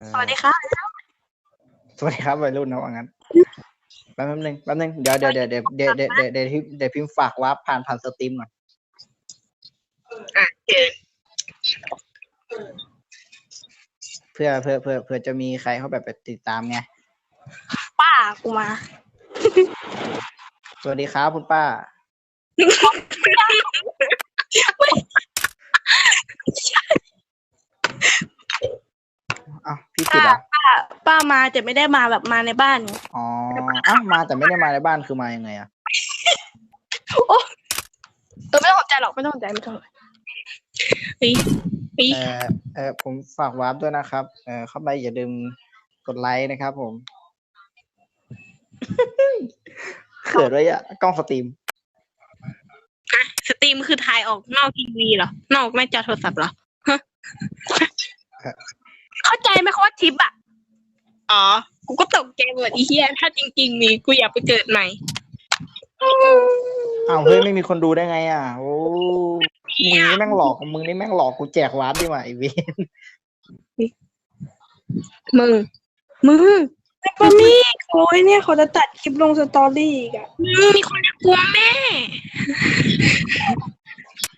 เอ่อสวัสดีครับสวัสดีครับวัยรุ่นนะว่างั้นแป๊บนึงแป๊บนึงเดี๋ยวเดี๋ยวเดี๋ยวเดี๋ยวเดี๋ยวเดี๋ยวเดี๋ยวเดี๋ยวพิมพ์เดี๋ยวพิมพ์ฝากวาร์ปผ่านผ่านสตรีมก่อนอะเจอเพื่อเพื่อเพื่อเพื่อจะมีใครเขาแบบไปติดตามไงป้ากูมา สวัสดีครับคุณป้า อ้าวพี่ผิดป้าเหรอป้าป้ามาแต่ไม่ได้มาแบบมาในบ้านไงอ๋ออ้าวมาแต่ไม่ได้มาในบ้านคือมายังไงอะเออไม่ต้องสนใจหรอกไม่ต้องสนใจไม่ต้องสนใจเฮ้ยเฮ้ยเออเออผมฝากวาร์ปด้วยนะครับ เออเข้าไปอย่าลืมกดไลค์นะครับผมเขินไว้อะกล้องสตรีม สตรีมคือถ่ายออกนอกทีวีเหรอนอกหน้าจอโทรศัพท์เหรอฮะ เข้าใจไหมเขาว่าทิปอะ อ๋อ กูก็ตกใจหมดอีเหี้ยถ้าจริง ๆ มีกูอยากไปเกิดใหม่อ้าวเฮ้ยไม่มีคนดูได้ไง อะ โอ้มึงนี่แม่งหลอกมึงนี่แม่งหลอกกูแจกวาร์ปดีกว่าไอเวนมึง มึงปามี่โอ้ยเนี่ยเขาจะตัดคลิปลงสตอรี่อีกอะมึงมีคนกลัวแม่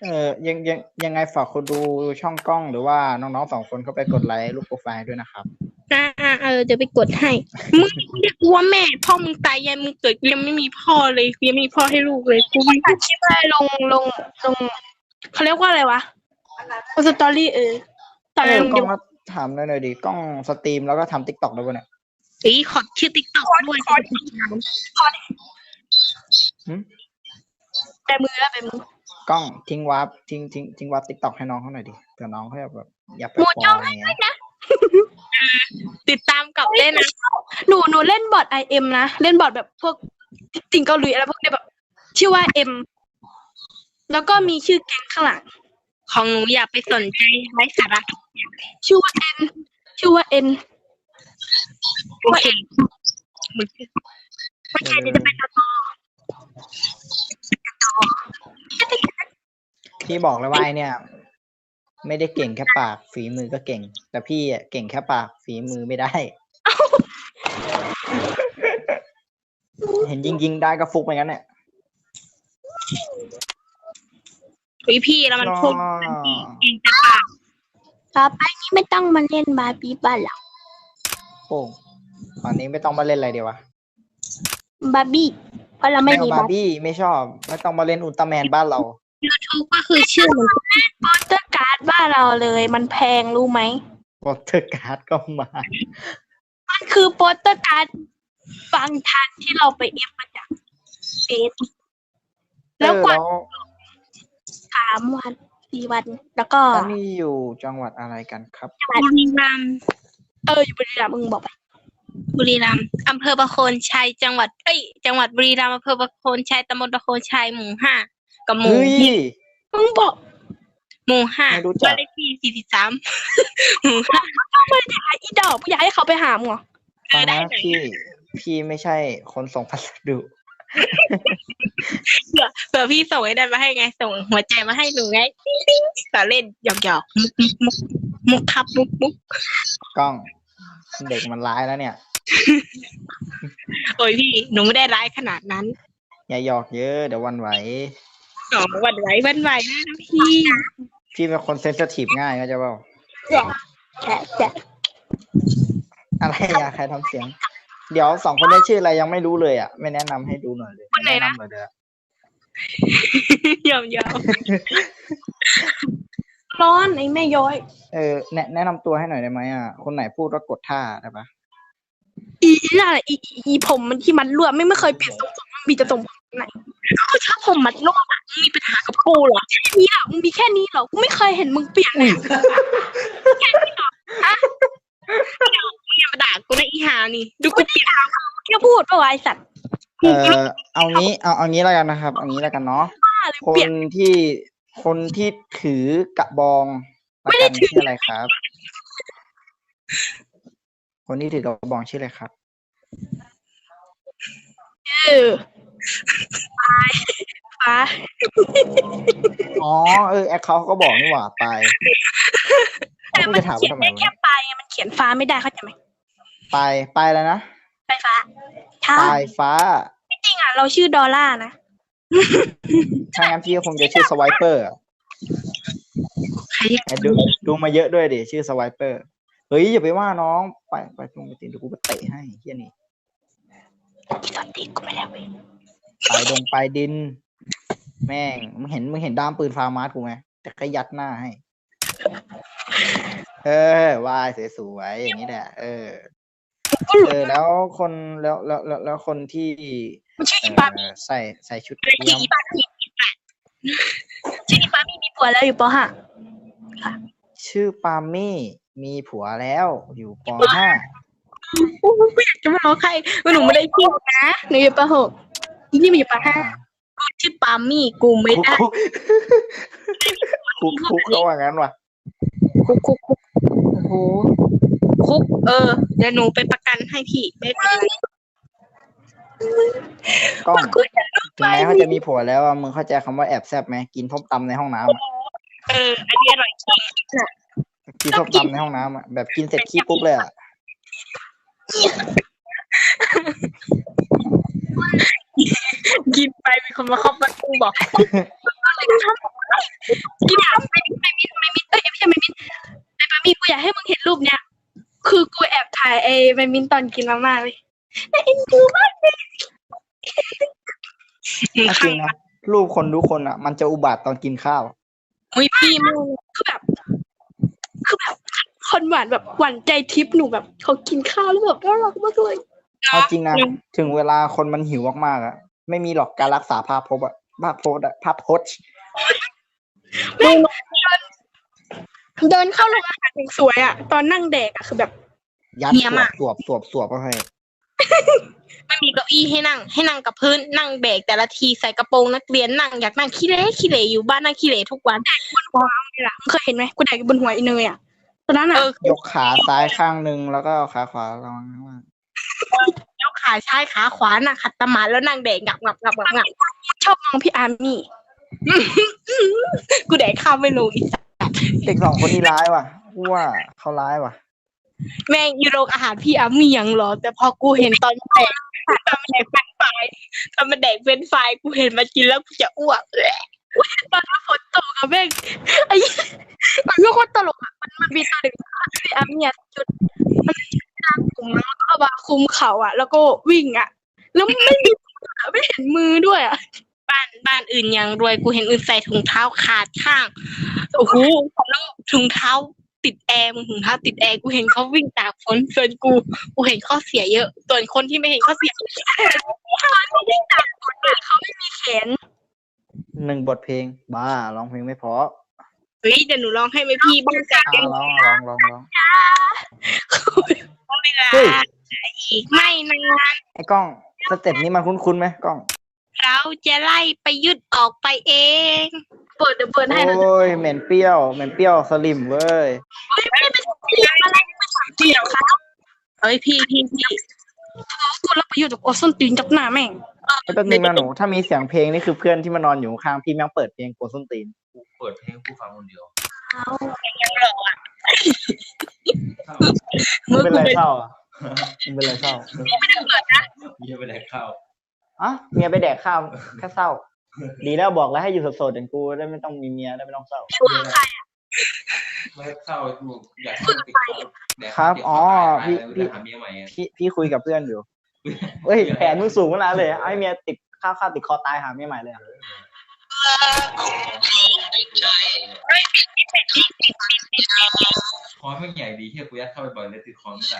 เออยังยังยังไงฝากคนดูช่องกล้องหรือว่าน้องๆสองคนเข้าไปกดไลค์รูปโปรไฟล์ด้วยนะครับอ่าอ่าเออจะไปกดให้มึงไม่ได้กลัวแม่พ่อมึงตายยังมึงเกิดยังไม่มีพ่อเลยยังไม่มีพ่อให้ลูกเลยกูไม่ตัดคลิปอะไรลงลงลงเขาเรียกว่าอะไรวะลงสตอรี่เออตอนเอนั้อนกล้องก็ถามหน่อยดิกล้องสตรีมแล้วก็ทำติ๊กต็อกด้วยปะเนี่ยเอ้ยขอชื่อติ๊กต็อกด้วยแบมือแล้วแบมือ กล้องทิ้งวาร์ปทิ้งทิ้งทิ้งวาร์ปติ๊กต็อกให้น้องเขาหน่อยดิเผื่อน้องเขาแบบอยากไปหนูฟจ้อองลอะไรเงี้ยติดตามกับเล่นนะ หนูหนูเล่นบอทไอเอ็มนะ เล่นบอทแบบพวกติ่งเกาหลีอะไรพวกเนี้ยแบบ ชื่อว่าเอ็มแล้วก็มีชื่อแก๊งข้างหลัง ของหนูอย่าไปสนใจไร้สาระชื่อว่าเอ็นชื่อว่าเอ็น โอเคมึงไม่ใช่เดี๋ยวจะไป พี่บอกเลยว่าไอเนี่ย ไม่ได้เก่งแค่ปาก ฝีมือก็เก่ง แต่พี่อะเก่งแค่ปาก ฝีมือไม่ได้ เห็นยิงยิงๆได้ก็ฟุกไปงั้นเนี่ยเฮ้ยพี่แล้วมันพวกเองจะปากต่อไปนี้ไม่ต้องมาเล่นบาร์บี้บ้านหรอกโอ้ตอนนี้ไม่ต้องมาเล่นอะไรเดียววะบาร์บี้เพราะเราไม่ไม่เอามีบาบาร์ร์บี้บี้ไม่ชอบ ไม่ต้องมาเล่นอุลตร้าแมนบ้านเรา ยูทูบก็คือชื่อเหมือนกันโปสเตอร์การ์ดบ้านเราเลย มันแพงรู้ไหมวอเตอร์การ์ดก็มา มันคือโปสเตอร์การ์ดฟังทันที่เราไปเอฟมาจากเฟซแล้วกว่าเออสามวันสี่วัน แล้วก็แล้วนี่อยู่จังหวัดอะไรกันครับบุรีรัมย์เอออยู่บุรีรัมย์มึงบอกไปบุรีรัมย์อำเภอประโคนชัยจังหวัดเอ้ยจังหวัดบุรีรัมย์อำเภอประโคนชัยตำบลประโคนชัยหมู่ห้า กับหมู่เฮ้ยมึงบอกหมู่ห้าไม่รู้จัก บ้านเลขที่สี่สิบสามหมู่ห้าไอ้อีดอกมึงอยากให้เขาไปหามึงเหรอฟังได้นะไหนพี่ พี่ไม่ใช่คนส่งพัสดุเผื่อเผื่อพี่ส่งไอ้นั่นมาให้ไงส่งหัวใจมาให้หนูไงติ๊งๆต่อเล่นหยอกหยอกมุกมุกมุกมุกครับมุกมุกกล้อง เด็กมันร้ายแล้วเนี่ย โอ้ยพี่หนูไม่ได้ร้ายขนาดนั้น อย่าหยอกเยอะเดี๋ยววันไหว สองวันไหววันไหวนะพี่พี่เป็นคนเซนสทีฟง่ายก็จะเปล่าแฉะแฉะอะไรอะใครทำเสียง เดี๋ยวสองคนนี้ชื่ออะไรยังไม่รู้เลยอะ ไม่แนะนำให้ดูหน่อยเลยคนไหนนะแนะนำหน่อยเด้อ ยอมยอมร้อนไอ้แม่ย้อย เออแนะแนะนำตัวให้หน่อยได้ไหมอะ คนไหนพูดก็กดท่าได้ปะอีอีนั่นแหละอีอีอีผมมันที่มันรั่วไม่ไม่เคยเปลี่ยนทรงผมมันมีแต่ทรงผมไหน เขาชอบผมมัดรวบอะมึงมีปัญหากับกูเหรอแค่นี้เหรอมึงมีแค่นี้เหรอกูไม่เคยเห็นมึงเปลี่ยนเลยอะมึงอย่ามาด่ากูนะอีหานี่ดูกูเปลี่ยนแค่พูดปะวะไอสัตว์เออเอางี้เอาเอางี้แล้วกันนะครับ เอางี้แล้วกันเนาะบ้าเลยคเปลี่ยนนที่คนที่ถือกระบองไม่ได้ถือชื่ออะไรครับ คนที่ถือกระบองชื่ออะไรครับเอ อฟ้าฟ้าอ๋อเออแอคเขาก็บอกนี่หว่าตายแต่กูมันจะถามเขียว่านทำไมได้วะแค่ปลายไงมันเขียนฟ้าไม่ได้เข้าใจไหมปลายปลายแล้วนะไฟฟ้าใช่ปลายฟ้าจริงอะเราชื่อดอลล่านะถ้างั้นพี่ก็คงจะชื่อสไวเปอร์ใครเรียกดูดูมาเยอะด้วยดิชื่อสไวเปอร์เฮ้ยอย่าไปว่าน้องไปไปตรงไปตีนเดี๋ยวกูไปเตะให้เฮียนี่ ที่สติกูไม่ได้เว้ย ไปดงไปดิน แม่งมึงเห็นมึงเห็นด้ามปืนฟาร์มาสกูไหมแต่ก็ยัดหน้าให้ เออวายสวยๆอย่างนี้แหละ เออเออแล้วคนแล้วแล้วแล้วแล้วคนที่มันชื่อเออีปามีอใส่ใส่ชุดชื่อเยี่ยมอีปามีชื่ออีปามีมีผัวแล้วอยู่ปห้าชื่อปามี่มีผัวแล้วอยู่ปห้าโอ้ยไม่อยากจะมาร้องใครหนูไม่ได้ชื่อนะหนูอยู่ปหกอี นี่มันอยู่ปห้ากูชื่อปามี่กูไม่คุกได้คุกคุกคุกเขาว่างั้นว่ะ คุกคุกคุกโอ้โหคุก เออ เดี๋ยวหนูไปประกันให้พี่ไม่เป็นไรกล้องกูจะถึงแม้เขาจะมีผัวแล้วอะมึงเข้าใจคำว่าแอบแซบไหมกินส้มตำในห้องน้ำอะเอออันนี้อร่อยจริงกินส้มตำในห้องน้ำอะแบบกินเสร็จขี้ปุ๊บเลยอะ กินไปมีคนมาเคาประตูบอกอะไรกันทำกินทำไม่มิไม่มิไม่มิเอ้ยไม่ใช่ไม่มิไอ้ปามีกูอยากให้มึงเห็นรูปเนี้ยคือกูแอบถ่ายไอ้ไม่มินตอนกินมาม่าเลยแต่เอ็นดูมากเลยจริงนะรูปคนทุกคนอะ มันจะอุบัติตอนกินข้าวอุ้ยพี่มึงคือแบบ คือแบบคนหวานแบบหวานใจทิพย์หนูแบบเขากินข้าวแล้วแบบน่ารักมากเลย เอาจริงนะถึงเวลาคนมันหิวมากๆอะไม่มีหรอกการรักษาภาพพจน์อะภาพพจน์อะภาพพจน์มึงเดินเข้าโรงอาหารอย่างสวยอะตอนนั่งแดกอะคือแบบ ยัดเหี้ยสวมาบกสวบสวบสวบเข้าให้ไม่มีเก้าอี้ให้นั่ง ให้นั่งกับพื้นนั่งแบกแต่ละทีใส่กระโปรงนักเรียนนั่งอยากนั่งขี้เละขี้เละอยู่บ้านนั่งขี้เละทุกวันนี่แหละมึงเคยเห็นไหมกูแดกอยู่บนหัวไอ้เนยอะตอนนั้นอะเออยกขาซ้ายข้างหนึ่งแล้วก็เอาขาขวาระวังข้างล่าง ยกขาซ้ายขาขวานั่งขัดสมาธิแล้วนั่งแดกงับงับงับงับงับชอบมองพี่อาร์มี่ กูแดกข้าวไม่ลงอีกเด็กสองคนนี้ร้ายว่ะกูว่าเขาร้ายว่ะ แม่งยูโรอาหารพี่อาร์มี่ยังหรอ แต่พอกูเห็นตอนแดกตอนแดกเป็นไฟรายตอนมันแดกเป็นไฟกูเห็นมันกินแล้วกูจะอ้วกเลยตอนนั้นฝนตกอะแม่งไอ้มันก็โคตรตลกอะมันมันมีตอนหนึ่งพี่อาร์มี่อะจุดมันจุด กลางกลุ่มแล้วก็เอามาคุมเขาอะแล้วก็วิ่งอะแล้วไม่มีมืออะไม่เห็นมือด้วยอะบ้านบ้านอื่นยังรวยกูเห็นอื่นใส่ถุงเท้าขาดข้างโอ้โหแล้วถุงเท้าติดแอร์มึงถุงเท้าติดแอร์กูเห็นเขาวิ่งตากฝนส่วนกู กูเห็นข้อเสียเยอะ ส่วนคนที่ไม่เห็นข้อเสียเขาวิ่งตามฝนอะเขาไม่มีแขนหนึ่งบทเพลง บ้าร้องเพลงไม่เพอ เฮ้ยเดี๋ยวหนูร้องให้ไหมพี่บ้านแตกอะร้องร้องร้องร้องเวลาเฮ้ยอีกไม่นานไอ้กล้องสเต็ปนี้มันคุ้นๆไหมกล้อง เราจะไล่ไปยึดออกไปเองเปิดเดี๋ยวเปิดให้นะโอ้ยเหม็นเปรี้ยวเหม็นเปรี้ยวสลิมเว้ยไม่ได้เป็นเสียงอะไรไม่ใช่เสียงครับเฮ้ยพี่พี่พี่ กูรับประโยชน์จากโอส้นตีนจับหน้าแม่งไอ้แป๊บนึงนะหนูถ้ามีเสียงเพลงนี่คือเพื่อนที่มานอนอยู่ข้างพี่แม่งเปิดเพลงกวนส้นตีนกูเปิดเพลงกูฟังคนเดียวยังหล่ออะมึงเป็นไรเศร้าอะมึงเป็นไรเศร้าเยี่ยไปไหนข้าวอะเมียไปแดกข้าวแค่เศร้า ดีแล้วบอกแล้วให้อยู่โสดๆอย่างกูได้ไม่ต้องมีเมียได้ไม่ต้องเศร้า ไม่ข้าวกูอยากให้ติดข้าวแดกครับเดี๋ยวอ๋อข้าวพี่ตายพี่แล้วจะหาเมียใหม่ไงพี่พี่คุยกับเพื่อนอยู่เฮ้ยแผนมึงสูงขนาดเลยเอาให้เมียติดข้าวข้าวติดคอตายหาเมียใหม่เลยอะคอไม่ใหญ่ดีที่กูยัดเข้าไปบ่อยเลยติดคอไม่ได้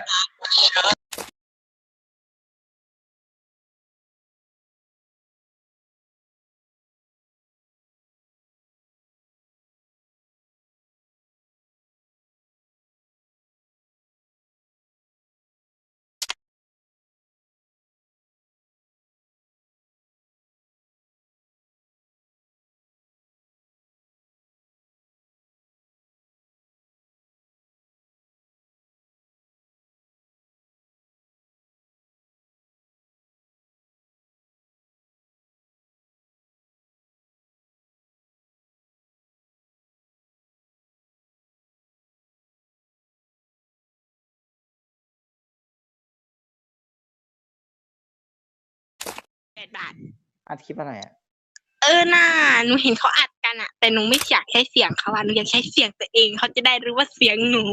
ดบาท อัดคลิปอะไรอะ เออน่าหนูเห็นเขาอัดกันอะแต่หนูไม่อยากใช้เสียงเขาอะหนูอยากใช้เสียงตัวเองเขาจะได้รู้ว่าเสียงหนู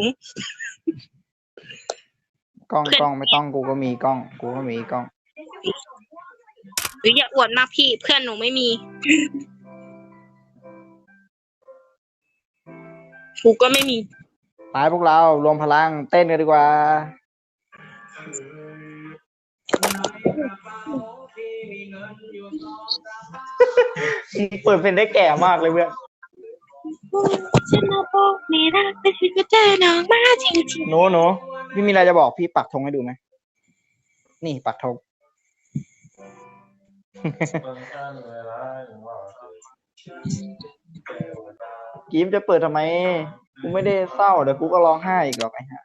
กล้องเพื่อน กล้องไม่ต้องกูก็มีกล้อง กูก็มีกล้อง หรืออย่าอวดมากพี่เพื่อนหนูไม่มี กูก็ไม่มี ไปพวกเรารวมพลังเต้นกันดีกว่า เปิดเพลงได้แก่มากเลยเพื่อนฉันมาบอกไม่รักแต่ฉันก็เจอน้องมาจริงหนูหนูพี่มีอะไรจะบอกพี่ปักธงให้ดูไหมนี่ปักธงกิมจะเปิดทำไม กูไม่ได้เศร้าเดี๋ยวกูก็ร้องไห้อีกหรอกไอ้ฮะ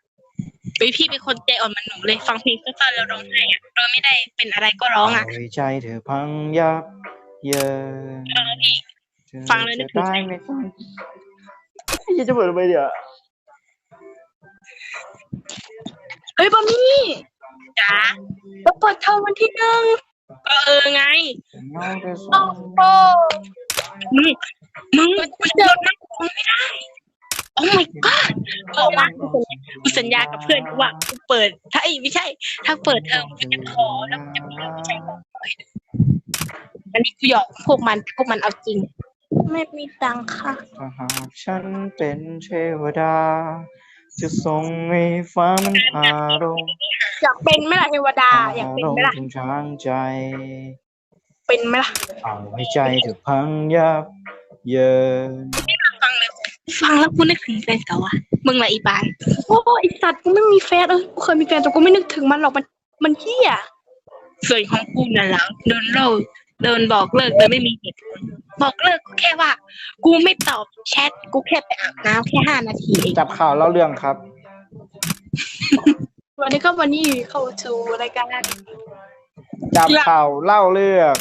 ๆเฮ้ยพี่เป็นคนใจอ่อนเหมันหนูเลยฟังเพลงสั้นๆแล้วร้องไห้อะเราไม่ได้เป็นอะไรก็ร้องอะโยใจเธอพังยับเยินเออพี่ เธอฟังแล้วนึกถึง จะได้ไม่ต้องไอ้เหี้ยจะเปิดทำไมเดี๋ยวเฮ้ยบะมี่จ๋าเราเปิดเทอมวันที่หนึ่งก็เออไงเงาแต่สโอ้องโหมึงมึงกูเดินนั่งกูไม่ได้ โอ้ my god บอกว่ากูสัญญากับเพื่อนกูว่ากูเปิด ถ้าไอ้ยไม่ใช่ ถ้าเปิดเทอมกูจะขอแล้วกูจะมีไม่ใช่ก็ปล่อยอันนี้กูหยอกพวกมันพวกมันเอาจริง ไม่มีตังค่ะ ถ้าหากฉันเป็นเทวดา จะส่งให้ฟ้ามันพาลงอยากเป็นไหมล่ะเทวดา อยากเป็นลงไหมล่ะถึงทางใจเป็นไหมล่ะเอาให้ใจเธอพังยับเยิน ฟังเลยฟังแล้วกูนึกถึงแฟนเก่าอะมึงละอีบายโอ้ไอสัตว์กูไม่มีแฟนเออกูเคยมีแฟนแต่กูไม่นึกถึงมันหรอกมัน มันเหี้ยส่วนของกูน่ะหลังโดนเลิกโดนบอกเลิกโดยไม่มีเหตุผลบอกเลิกแค่ว่า กูไม่ตอบแชทกูแค่ไปอาบน้ำแค่ห้านาทีเองจับข่าวเล่าเรื่องครับ วันนี้ก็วันนี้เข้าสู่รายการจับข่าวเล่าเรื่อง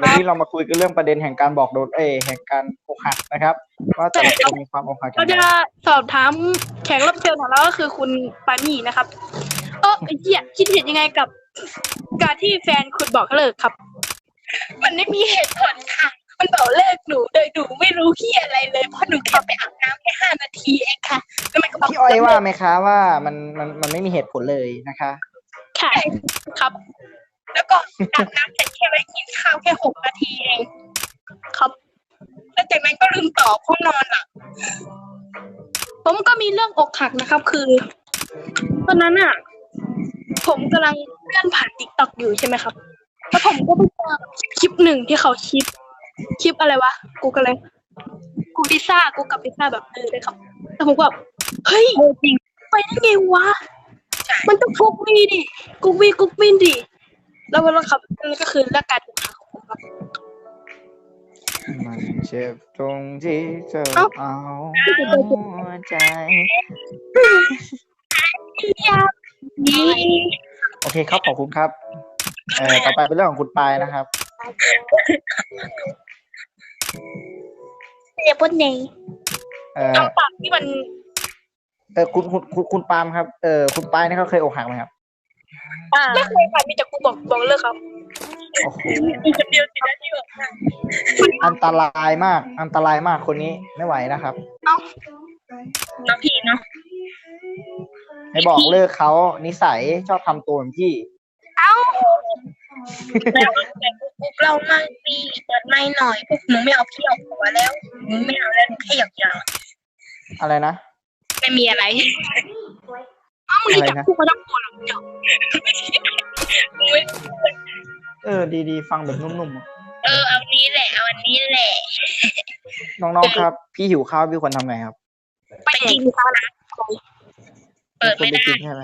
วันนี้เรามาคุยกันเรื่องประเด็นแห่งการบอกโดนเอยแห่งการอกหักนะครับว่าแต่ละคนมีความอกหักกัเรานจะสอบถามแขกรับเชิญของเราก็คือคุณปามี่นะครับ เออไอ้เหี้ยคิดเห็นยังไงกับ การที่แฟนคุณบอกเลิกครับ มันไม่มีเหตุผลค่ะ มันบอกเลิกหนูโดยหนูไม่รู้ที่อะไรเลยเพราะหนูแค่ไปอาบน้ำแค่ห้านาทีเองค่ะแล้วมันก็บอกพี่อ้อยว่าไหมคะว่ามันมันมันไม่มีเหตุผลเลยนะคะ ค่ะครับ แล้วก็อาบน้ำเสร็จแค่ไปกินข้าวแค่หกนาทีเองครับแล้วจากนั้นก็ลืมตอบเพราะนอนหลับผมก็มีเรื่องอกหักนะครับ คือ ตอนนั้นอะ ผมกำลังเลื่อนผ่านติ๊กต็อกอยู่ใช่ไหมครับ แล้วผมก็ไปเจอคลิปหนึ่งที่เขาคลิปคลิปอะไรวะ กูก็เลยกูพิซซ่ากูกับพิซซ่าแบบเออเลยครับแต่ผมก็แบบเฮ้ย จริง ไปได้ไงวะ มันต้องกุกวีดิกุกวีกุกวินดิ แล้วแล้วครับนั่นก็คือเรื่องการอกหักของผมครับ มันเจ็บตรงที่เธอเอ้าเอาหัวใจ นี่โอเคครับ ขอบคุณครับ เอ่อ ต่อไปเป็นเรื่องของคุณปายนะครับ เรียบนเนยเอ่อเอาปากที่มัน เออคุณคุณคุณคุณปาล์มครับ เออคุณปายนี่เขาเคยอกหักไหมครับ ไม่เคยค่ะมีแต่กูบอกบอกเลิกครับโอ้โหมีคนเดียวสินะที่แบบอันตรายมาก อันตรายมากคนนี้ไม่ไหวนะครับน้องพี่เนาะให้บอกเลิกเขานิสัยชอบทำตัวเหมือนพี่แล้วแต่พวกเรามั่งปีเปิดไม่หน่อยพวกหนูไม่เอาพี่เอาหัวแล้วหนูไม่เอาแล้วหนูแค่อยากยาวอะไรนะ ไม่มีอะไร อ้าวมึงอะไรจะนะพูดมาต้องกลัวหรอกเดี๋ยวไม่เออ ดีๆ ฟังแบบนุ่มๆอะเออเอานี้แหละเอาอันนี้แหละ น้องๆครับ พี่หิวข้าวพี่ควรทำไงครับไปกินข้าวนะเปิดควรไม่ไปได้กินใช่ไหม